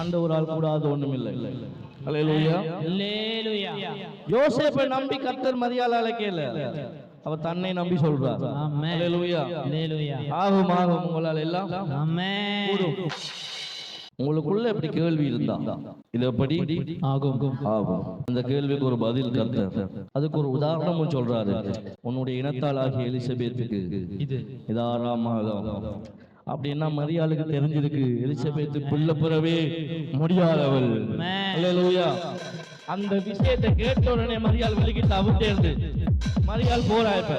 ஆண்டவரால் கூடாது ஒண்ணும் இல்லை யோசேப்பை நம்பி கத்தர் மதியால அழைக்கல. அவ தன்னை நம்பி சொல்றார் ஆகும் ஆகும் உங்களால் எல்லாம். உங்களுக்குள்ள எப்படி கேள்வி இருந்தா இது எப்படி? ஆகும். ஆகும். அந்த கேள்விக்கு ஒரு பதில் கருத்து அதுக்கு ஒரு உதாரணமும் சொல்றாரு. உன்னுடைய இனத்தால் ஆகிய எலிசபெத்துக்கு. இது. இதாராமாக அப்படின்னா மரியாளுக்கு தெரிஞ்சிருக்கு. எலிசபெத்து பிள்ளை பெறவே முடியாதவள். அந்த விஷயத்தை கேட்ட உடனே மரியாள் வெளிக்கிட்டு அவிட்டே இருந்து மரியாள் போறா இப்ப.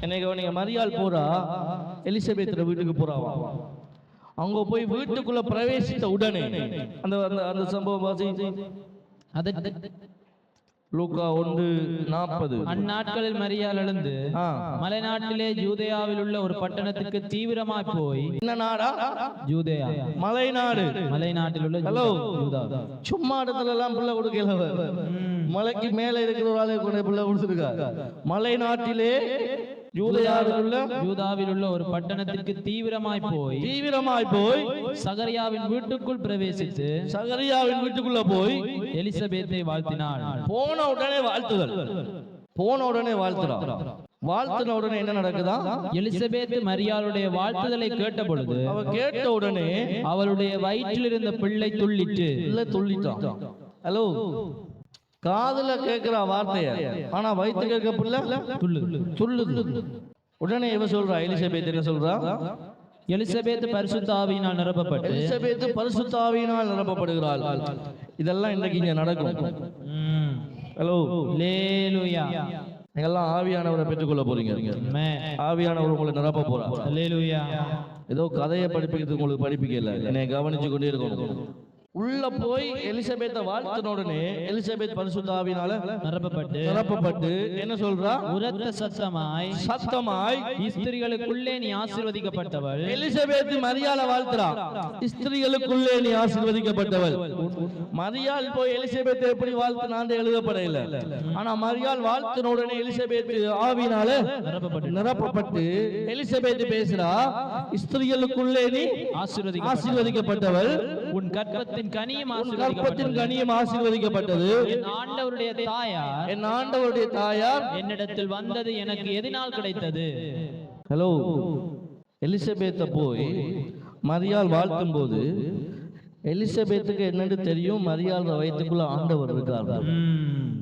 என்னைக்கு நீங்க மரியாள் போறா? எலிசபெத்துல வீட்டுக்கு போறாவா? அங்க போய் வீட்டுக்குள்ள பிரவேசித்த உடனே அந்த அந்த அந்த சம்பவம் வாசி அது லூக்கா ஒன்று நாற்பது. அந்நாட்களில் மரியாள் எழுந்து மலைநாட்டிலே ஜூதேயாவில் உள்ள ஒரு பட்டணத்துக்கு தீவிரமாய் போய் என்ன நாடா? ஜூதேயா. மலைநாடு. மலைநாட்டில் உள்ள ஹலோ சும்மா இடத்துல எல்லாம் பிள்ளை கொடுக்கல. மலைக்கு மேல இருக்கிற ஒரு ஆளை கொண்டு பிள்ளை கொடுத்துருக்கா மலை நாட்டிலே யூதயாவில் உள்ள யூதாவில் உள்ள ஒரு பட்டணத்திற்கு தீவிரமாய் போய் தீவிரமாய் போய் சகரியாவின் வீட்டுக்குள் பிரவேசித்து சகரியாவின் வீட்டுக்குள்ள போய் எலிசபேத்தை வாழ்த்தினாள். போன உடனே வாழ்த்துதல். போன உடனே வாழ்த்துறான் வாழ்த்துன உடனே என்ன நடக்குதா? எலிசபேத் மரியாளுடைய வாழ்த்துதலை கேட்ட பொழுது அவ கேட்ட உடனே அவளுடைய வயிற்றில் இருந்த பிள்ளை துள்ளிட்டு துள்ளிட்டான். ஹலோ காதுல கேட்கிற வார்த்தைய ஆனா வயிற்று கேட்க பிள்ளை துள்ளு உடனே இவ சொல்றா எலிசபெத் என்ன சொல்றா? எலிசபேத் பரிசுத்தாவியினால் நிரப்பப்பட்டு எலிசபெத் பரிசுத்தாவியினால் நிரப்பப்படுகிறாள். இதெல்லாம் இன்னைக்கு இங்க நடக்கும். ஹலோ லேலுயா நீங்கெல்லாம் ஆவியானவரை பெற்றுக்கொள்ள போறீங்க. ஆவியானவர் உங்களை நிரப்ப போறா ஏதோ கதையை படிப்பிக்கிறது உங்களுக்கு படிப்பிக்கல என்னை கவனிச்சு கொண்டே இருக்கணும். உள்ள போய் எலிசபெத்தை வாழ்த்தின உடனே எலிசபெத் பரிசுத்தாவினால நிரப்பப்பட்டு நிரப்பப்பட்டு என்ன சொல்றா? உரத்த சத்தமாய் சத்தமாய் ஸ்திரிகளுக்குள்ளே நீ ஆசீர்வதிக்கப்பட்டவள். எலிசபெத் மரியாள வாழ்த்துறா. ஸ்திரீகளுக்குள்ளே நீ ஆசீர்வதிக்கப்பட்டவள். மரியாள் போய் எலிசபெத் எப்படி வாழ்த்துனான்னு எழுதப்படையில. ஆனா மரியாள் வாழ்த்தின உடனே எலிசபெத் ஆவினால நிரப்பப்பட்டு. நிரப்பப்பட்டு எலிசபெத் பேசுறா ஸ்திரீகளுக்குள்ளே நீ ஆசீர்வதிக்கப்பட்ட ஆசீர்வதிக்கப்பட்டவள். உன் கற்பத்தின் கனியும் ஆசீர்வதிக்கப்பட்டது. கனியும் ஆசீர்வதிக்கப்பட்டது. என் ஆண்டவருடைய தாயார் என் ஆண்டவருடைய தாயார் என்னிடத்தில் வந்தது எனக்கு எதினால் கிடைத்தது? ஹலோ எலிசபெத்தை போய் மரியாள் வாழ்த்தும் போது எலிசபெத்துக்கு என்னன்னு தெரியும்? மரியாள் வயிற்றுக்குள்ள ஆண்டவர் இருக்கார் ம்.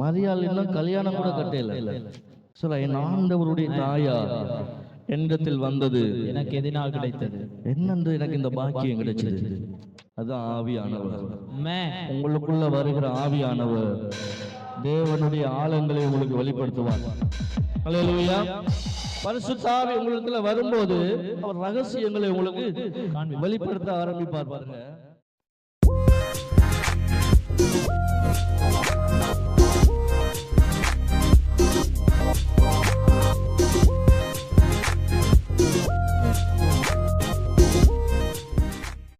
மரியாள் இன்னும் கல்யாணம் கூட கட்டையில சொல்ல என் ஆண்டவருடைய தாயார். என்னிடத்தில் வந்தது எனக்கு எதினால் கிடைத்தது? என்னென்று எனக்கு இந்த பாக்கியம் கிடைச்சது. அதுதான் ஆவியானவர். உங்களுக்குள்ள வருகிற ஆவியானவர் தேவனுடைய ஆழங்களை உங்களுக்கு வெளிப்படுத்துவார். பரிசுத்தாவி உங்களுக்கு வரும்போது அவர் ரகசியங்களை உங்களுக்கு வெளிப்படுத்த ஆரம்பிப்பார் பாருங்க.